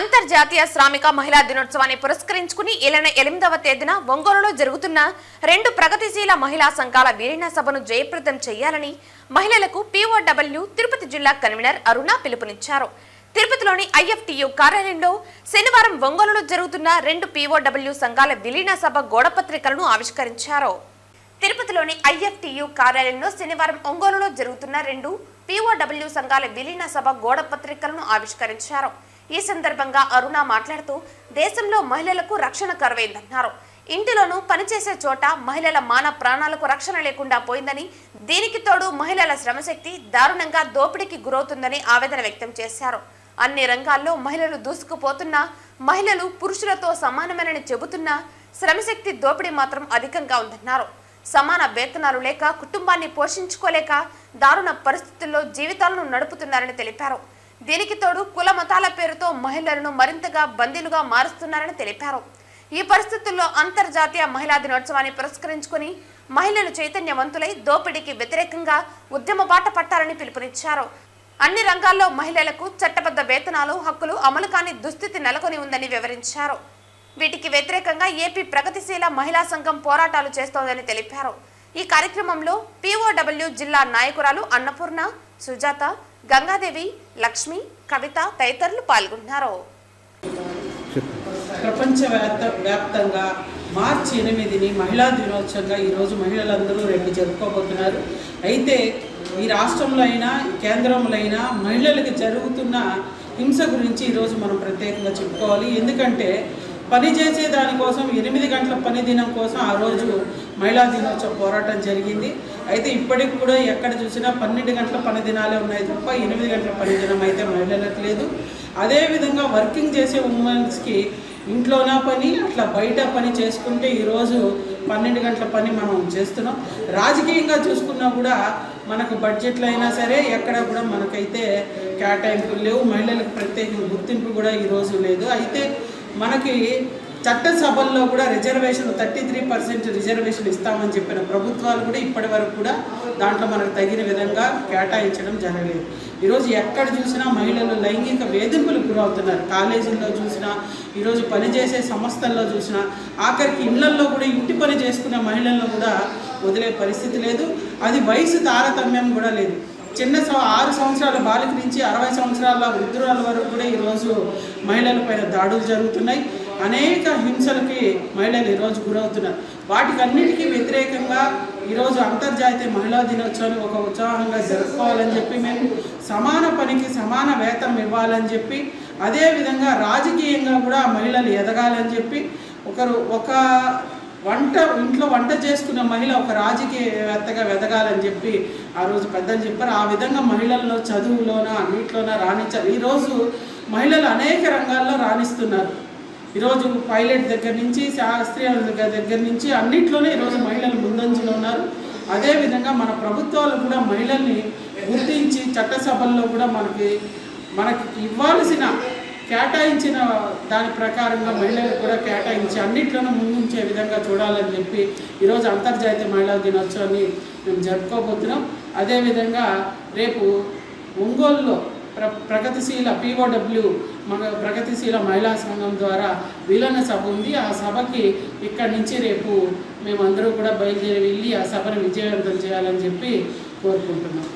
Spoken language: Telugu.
అంతర్జాతీయ శ్రామిక మహిళా దినోత్సవాన్ని పురస్కరించుకుని ఈ ఎనిమిదవ తేదీన ఒంగోలులో జరుగుతున్న రెండు ప్రగతిశీల మహిళా సంఘాల వీరిన సభను జయప్రదం చేయాలని మహిళలకు పీఓడబ్ల్యూ తిరుపతి జిల్లా కన్వీనర్ అరుణ పిలుపునిచ్చారు. తిరుపతిలోని ఐఎఫ్టియు కార్యాలయంలో శనివారం ఒంగోలులో జరుగుతున్న రెండు పీఓడబ్ల్యూ సంఘాల విలీన సభ గోడపత్రికలను ఆవిష్కరించారు. తిరుపతిలోని ఐఎఫ్టియు కార్యాలయంలో శనివారం ఒంగోలులో జరుగుతున్న రెండు పీఓడబ్ల్యూ సంఘాల విలీన సభ గోడపత్రికలను ఆవిష్కరించారు. ఈ సందర్భంగా అరుణ మాట్లాడుతూ దేశంలో మహిళలకు రక్షణ కరువైందన్నారు. ఇంటిలోనూ పనిచేసే చోట మహిళల మాన ప్రాణాలకు రక్షణ లేకుండా పోయిందని దీనికి తోడు మహిళల శ్రమశక్తి దారుణంగా దోపిడీకి గురవుతుందని ఆవేదన వ్యక్తం చేశారు. అన్ని రంగాల్లో మహిళలు దూసుకుపోతున్నా మహిళలు పురుషులతో సమానమేనని చెబుతున్నా శ్రమశక్తి దోపిడీ మాత్రం అధికంగా ఉందన్నారు. సమాన వేతనాలు లేక కుటుంబాన్ని పోషించుకోలేక దారుణ పరిస్థితుల్లో జీవితాలను నడుపుతున్నారని తెలిపారు. దీనికి తోడు కుల మతాల పేరుతో మహిళలను మరింతగా బందీలుగా మారుస్తున్నారని తెలిపారు. ఈ పరిస్థితుల్లో అంతర్జాతీయ మహిళా దినోత్సవాన్ని పురస్కరించుకుని మహిళలు చైతన్యవంతులై దోపిడీకి వ్యతిరేకంగా ఉద్యమ బాట పట్టాలని పిలుపునిచ్చారు. అన్ని రంగాల్లో మహిళలకు చట్టబద్ధ వేతనాలు హక్కులు అమలు కాని దుస్థితి నెలకొని ఉందని వివరించారు. వీటికి వ్యతిరేకంగా ఏపీ ప్రగతిశీల మహిళా సంఘం పోరాటాలు చేస్తోందని తెలిపారు. ఈ కార్యక్రమంలో పీఓడబ్ల్యూ జిల్లా నాయకురాలు అన్నపూర్ణ సుజాత గంగాదేవి లక్ష్మి కవిత తదితరులు పాల్గొన్నారు. ప్రపంచవ్యాప్త వ్యాప్తంగా మార్చి ఎనిమిదిని మహిళా దినోత్సవంగా ఈరోజు మహిళలందరూ రేపు జరుపుకోబోతున్నారు. అయితే ఈ రాష్ట్రంలో అయినా కేంద్రంలో అయినా మహిళలకు జరుగుతున్న హింస గురించి ఈరోజు మనం ప్రత్యేకంగా చెప్పుకోవాలి. ఎందుకంటే పని చేసే దానికోసం ఎనిమిది గంటల పని దినం కోసం ఆ రోజు మహిళా దినోత్సవ పోరాటం జరిగింది. అయితే ఇప్పటికి కూడా ఎక్కడ చూసినా పన్నెండు గంటల పని దినాలే ఉన్నాయి తప్ప ఎనిమిది గంటల పని దినం అయితే మహిళలకు లేదు అదేవిధంగా వర్కింగ్ చేసే ఉమెన్స్కి ఇంట్లోనా పని అట్లా బయట పని చేసుకుంటే ఈరోజు పన్నెండు గంటల పని మనం చేస్తున్నాం. రాజకీయంగా చూసుకున్నా కూడా మనకు బడ్జెట్లో అయినా సరే ఎక్కడ కూడా మనకైతే కేటాయింపులు లేవు. మహిళలకు ప్రత్యేక గుర్తింపు కూడా ఈరోజు లేదు. అయితే మనకి చట్టసభల్లో కూడా reservation thirty three percent reservation ఇస్తామని చెప్పిన ప్రభుత్వాలు కూడా ఇప్పటి వరకు కూడా దాంట్లో మనకు తగిన విధంగా కేటాయించడం జరగలేదు. ఈరోజు ఎక్కడ చూసినా మహిళలు లైంగిక వేధింపులకు గురవుతున్నారు. కాలేజీల్లో చూసినా ఈరోజు పనిచేసే సంస్థల్లో చూసినా ఆఖరికి ఇళ్ళల్లో కూడా ఇంటి పని చేసుకునే మహిళలను కూడా వదిలే పరిస్థితి లేదు. అది వయసు తారతమ్యం కూడా లేదు. చిన్న ఆరు సంవత్సరాల బాలిక నుంచి అరవై సంవత్సరాల వృద్ధురాల వరకు కూడా ఈరోజు మహిళల పైన దాడులు జరుగుతున్నాయి. అనేక హింసలకి మహిళలు ఈరోజు గురవుతున్నారు. వాటికి అన్నిటికీ వ్యతిరేకంగా ఈరోజు అంతర్జాతీయ మహిళా దినోత్సవాన్ని ఒక ఉత్సాహంగా జరుపుకోవాలని చెప్పి మేము సమాన పనికి సమాన వేతనం ఇవ్వాలని చెప్పి అదేవిధంగా రాజకీయంగా కూడా మహిళలు ఎదగాలని చెప్పి ఒకరు ఒక వంట ఇంట్లో వంట చేసుకున్న మహిళ ఒక రాజకీయవేత్తగా వెదగాలని చెప్పి ఆ రోజు పెద్దలు చెప్పారు. ఆ విధంగా మహిళల్లో చదువులోన అన్నింటిలోన రాణించారు. ఈరోజు మహిళలు అనేక రంగాల్లో రాణిస్తున్నారు. ఈరోజు పైలట్ దగ్గర నుంచి శాస్త్రీయ దగ్గర దగ్గర నుంచి అన్నిట్లోనే ఈరోజు మహిళలు ముందంజలో ఉన్నారు. అదేవిధంగా మన ప్రభుత్వాలు కూడా మహిళల్ని గుర్తించి చట్టసభల్లో కూడా మనకి మనకి ఇవ్వాల్సిన కేటాయించిన దాని ప్రకారంగా మహిళలకు కూడా కేటాయించి అన్నిట్లోనూ ముందుంచే విధంగా చూడాలని చెప్పి ఈరోజు అంతర్జాతీయ మహిళా దినోత్సవాన్ని మేము జరుపుకోబోతున్నాం. అదేవిధంగా రేపు ఒంగోలులో ప్ర ప్రగతిశీల పీఓడబ్ల్యూ మన ప్రగతిశీల మహిళా సంఘం ద్వారా విలన సభ ఉంది. ఆ సభకి ఇక్కడి నుంచి రేపు మేమందరూ కూడా బయలుదేరి వెళ్ళి ఆ సభను విజయవంతం చేయాలని చెప్పి కోరుకుంటున్నాం.